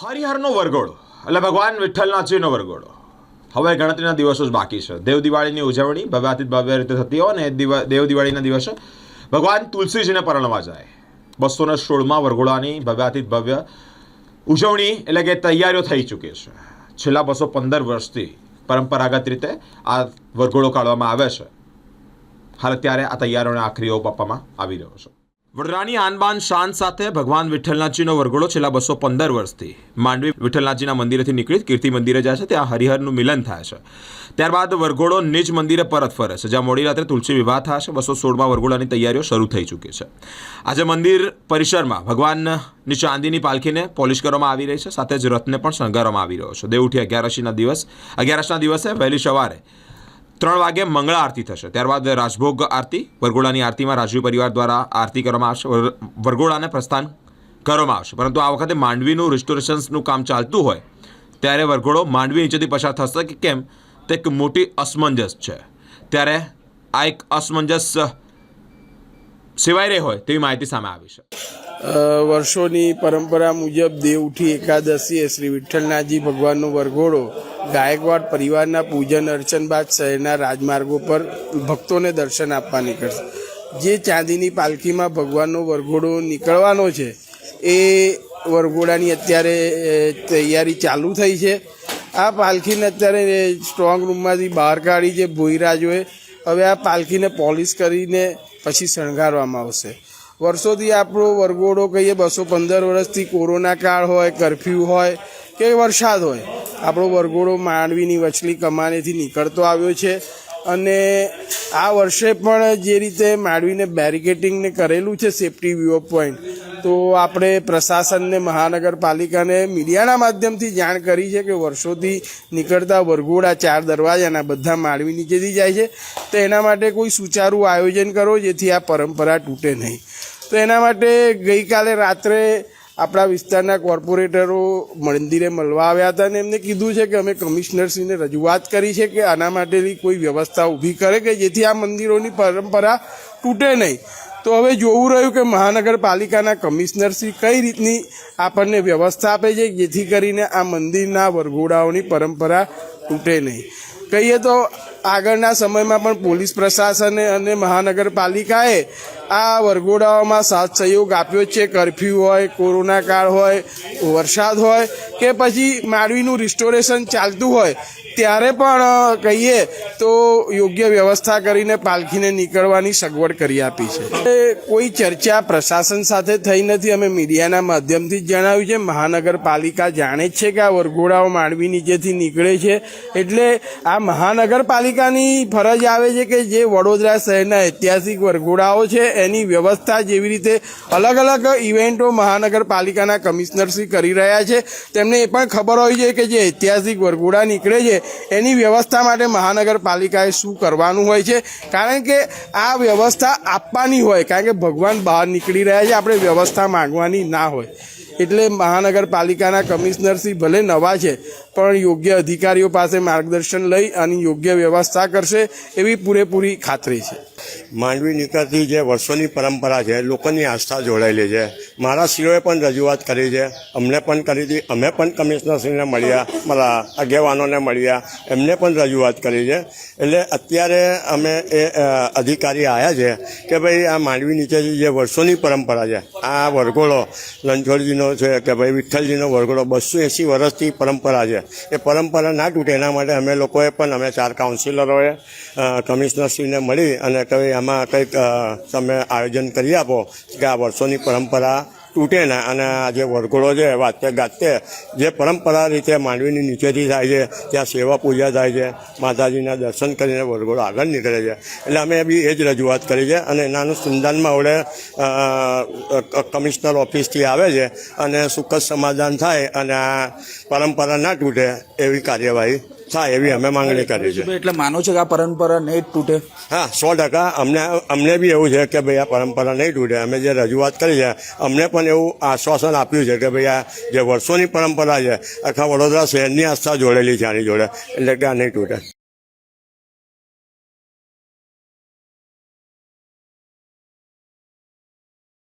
હરિહરનો વરઘોડો. એટલે ભગવાન વિઠ્ઠલનાથજીનો વરઘોડો. હવે ગણતરીના દિવસો જ બાકી છે. દેવ દિવાળીની ઉજવણી ભવ્યાતીત ભવ્ય રીતે થતી હોય ને દેવ દિવાળીના દિવસે ભગવાન તુલસીજીને પરણવા જાય. બસો ને સોળમાં વરઘોડાની ભવ્યાતીત ભવ્ય ઉજવણી એટલે કે તૈયારીઓ થઈ ચૂકી છે. છેલ્લા બસો પંદર વર્ષથી પરંપરાગત રીતે આ વરઘોડો કાઢવામાં આવે છે. હાલ અત્યારે આ તૈયારીઓને આખરી ઓપ આપવામાં આવી રહ્યો છે. વડોદરાની આનબાન શાન સાથે ભગવાન વિઠ્ઠલનાથજીનો વરઘોડો છેલ્લા બસો પંદર વર્ષથી. માંડવી વિઠ્ઠલનાથજીના મંદિરેથી નીકળી કીર્તિ મંદિરે જાય છે, ત્યાં હરિહરનું મિલન થાય છે. ત્યારબાદ વરઘોડો નિજ મંદિરે પરત ફરે છે, જ્યાં મોડી રાત્રે તુલસી વિવાહ થાય છે. બસો સોળમાં વરઘોડાની તૈયારીઓ શરૂ થઈ ચૂકી છે. આજે મંદિર પરિસરમાં ભગવાનની ચાંદીની પાલખીને પોલિશ કરવામાં આવી રહી છે, સાથે જ રથને પણ શણગારવામાં આવી રહ્યો છે. દેવઉઠી અગિયારસીના દિવસ અગિયારસના દિવસે વહેલી સવારે ત્રણ વાગે મંગળા આરતી થશે. ત્યારબાદ રાજભોગ આરતી, વરઘોડાની આરતીમાં રાજવી પરિવાર દ્વારા આરતી કરવામાં આવશે વરઘોડાને પ્રસ્થાન કરવામાં આવશે. પરંતુ આ વખતે માંડવીનું રિસ્ટોરેશન્સનું કામ ચાલતું હોય, ત્યારે વરઘોડો માંડવી નીચેથી પસાર થશે કે કેમ? તે એક મોટી અસમંજસ છે. ત્યારે આ એક અસમંજસ સિવાય રહી હોય તેવી માહિતી સામે આવી છે. વર્ષોની પરંપરા મુજબ દેવઉઠી એકાદશીએ શ્રી વિઠ્ઠલનાથજી ભગવાનનો વરઘોડો ગાયકવાડ પરિવારના પૂજન, અર્ચન બાદ શહેરના રાજમાર્ગો પર ભક્તોને દર્શન આપવા નીકળશે. જે ચાંદીની પાલખીમાં ભગવાનનો વરઘોડો નીકળવાનો છે, એ વરઘોડાની અત્યારે તૈયારી ચાલુ થઈ છે. આ પાલખીને અત્યારે સ્ટ્રોંગ રૂમમાંથી બહાર કાઢી છે ભોઈરાજોએ હવે આ પાલખીને પોલિશ કરીને પછી શણગારવામાં આવશે. વર્ષોથી આપણો વરઘોડો કહીએ બસો પંદર વર્ષથી કોરોના કાળ હોય, કરફ્યુ હોય કે વરસાદ હોય? આપણો વરઘોડો માંડવીની વચલી કમાનેથી નીકળતો આવ્યો છે અને આ વર્ષે પણ જે રીતે માંડવીને બેરિકેટિંગને કરેલું છે સેફટી વ્યૂ પોઈન્ટ તો આપણે પ્રશાસનને, મહાનગરપાલિકાને, મીડિયાના માધ્યમથી જાણ કરી છે કે વર્ષોથી નીકળતા વરઘોડા, ચાર દરવાજાના બધા માંડવી નીચેથી જાય છે. તો એના માટે કોઈ સુચારું આયોજન કરો જેથી આ પરંપરા તૂટે નહીં. તો એના માટે ગઈકાલે રાત્રે આપણા વિસ્તારના કોર્પોરેટરો મંદિરે મળવા આવ્યા હતા અને એમને કીધું છે કે અમે કમિશનરશ્રીને રજૂઆત કરી છે કે આના માટેની કોઈ વ્યવસ્થા ઊભી કરે કે જેથી આ મંદિરોની પરંપરા તૂટે નહીં. તો હવે જોવું રહ્યું કે મહાનગરપાલિકાના કમિશનરશ્રી કઈ રીતની આપણને વ્યવસ્થા આપે છે જેથી કરીને આ મંદિરના વરઘોડાઓની પરંપરા તૂટે નહીં. કહીએ તો આગળના સમયમાં પણ પોલીસ પ્રશાસને અને મહાનગરપાલિકાએ આ વરઘોડાઓમાં સાથ સહયોગ આપ્યો છે. કરફ્યુ હોય, કોરોના કાળ હોય, વરસાદ હોય કે પછી માંડવીનું રિસ્ટોરેશન ચાલતું હોય, ત્યારે પણ કહીએ તો યોગ્ય વ્યવસ્થા કરીને પાલખીને નીકળવાની સગવડ કરી આપી છે. કોઈ ચર્ચા પ્રશાસન સાથે થઈ નથી. અમે મીડિયાના માધ્યમથી જ જણાવ્યું છે. મહાનગરપાલિકા જાણે જ છે કે આ વરઘોડાઓ માંડવી નીચેથી નીકળે છે. એટલે આ મહાનગરપાલિકાની ફરજ આવે છે કે જે વડોદરા શહેરના ઐતિહાસિક વરઘોડાઓ છે, એની વ્યવસ્થા જેવી રીતે અલગ અલગ ઇવેન્ટો મહાનગરપાલિકાના કમિશનરશ્રી કરી રહ્યા છે. તેમને એ પણ ખબર હોય છે કે જે ઐતિહાસિક વરઘોડા નીકળે છે, એની વ્યવસ્થા માટે મહાનગરપાલિકાએ શું કરવાનું હોય છે. કારણ કે આ વ્યવસ્થા આપવાની હોય, કારણ કે ભગવાન બહાર નીકળી રહ્યા છે, આપણે વ્યવસ્થા માંગવાની ના હોય. એટલે મહાનગરપાલિકાના કમિશનરશ્રી ભલે નવા છે, પણ યોગ્ય અધિકારીઓ પાસે માર્ગદર્શન લઈ અને યોગ્ય વ્યવસ્થા કરશે એવી પૂરેપૂરી ખાતરી છે. માંડવી નીકળતી જે વર્ષોની પરંપરા છે, લોકોની આસ્થા જોડાયેલી છે. મારા સીઓએ પણ રજૂઆત કરી છે. અમને પણ કરી હતી. અમે પણ કમિશનરશ્રીને મળ્યા, મારા આગેવાનોને મળ્યા. એમને પણ રજૂઆત કરી છે. એટલે અત્યારે અમે એ અધિકારી આવ્યા છે કે ભાઈ આ માંડવી નીચેની જે વર્ષોની પરંપરા છે, આ વરઘોડો રણછોડજીનો છે કે ભાઈ વિઠ્ઠલજીનો વરઘોડો બસો એંસી વર્ષથી પરંપરા છે. એ પરંપરા ના તૂટે એના માટે અમે લોકોએ પણ, અમે ચાર કાઉન્સિલરોએ કમિશનરશ્રીને મળી અને કંઈ આમાં કંઈક તમે આયોજન કરી આપો કે આ વર્ષોની પરંપરા તૂટે ને અને આ જે વરઘોડો છે વાતે ગાતે જે પરંપરા રીતે માંડવીની નીચેથી થાય છે, ત્યાં સેવા પૂજા થાય છે, માતાજીના દર્શન કરીને વરઘોડો આગળ નીકળે છે. એટલે અમે બી એ જ રજૂઆત કરી છે અને એના અનુસંધાનમાં હવે કમિશનર ઓફિસથી આવે છે અને સુખદ સમાધાન થાય અને આ પરંપરા ના તૂટે એવી કાર્યવાહી થાય એવી અમે માંગણી કરી છે. એટલે માનો છો કે આ પરંપરા નહીં તૂટે? હા સો ટકા. અમને અમને બી એવું છે કે ભાઈ આ પરંપરા નહીં તૂટે. અમે જે રજૂઆત કરી છે અમને પણ એવું આશ્વાસન આપ્યું છે કે ભાઈ આ જે વર્ષોની પરંપરા છે આખા વડોદરા શહેરની આસ્થા જોડેલી છે આની જોડે. એટલે કે આ નહીં તૂટે.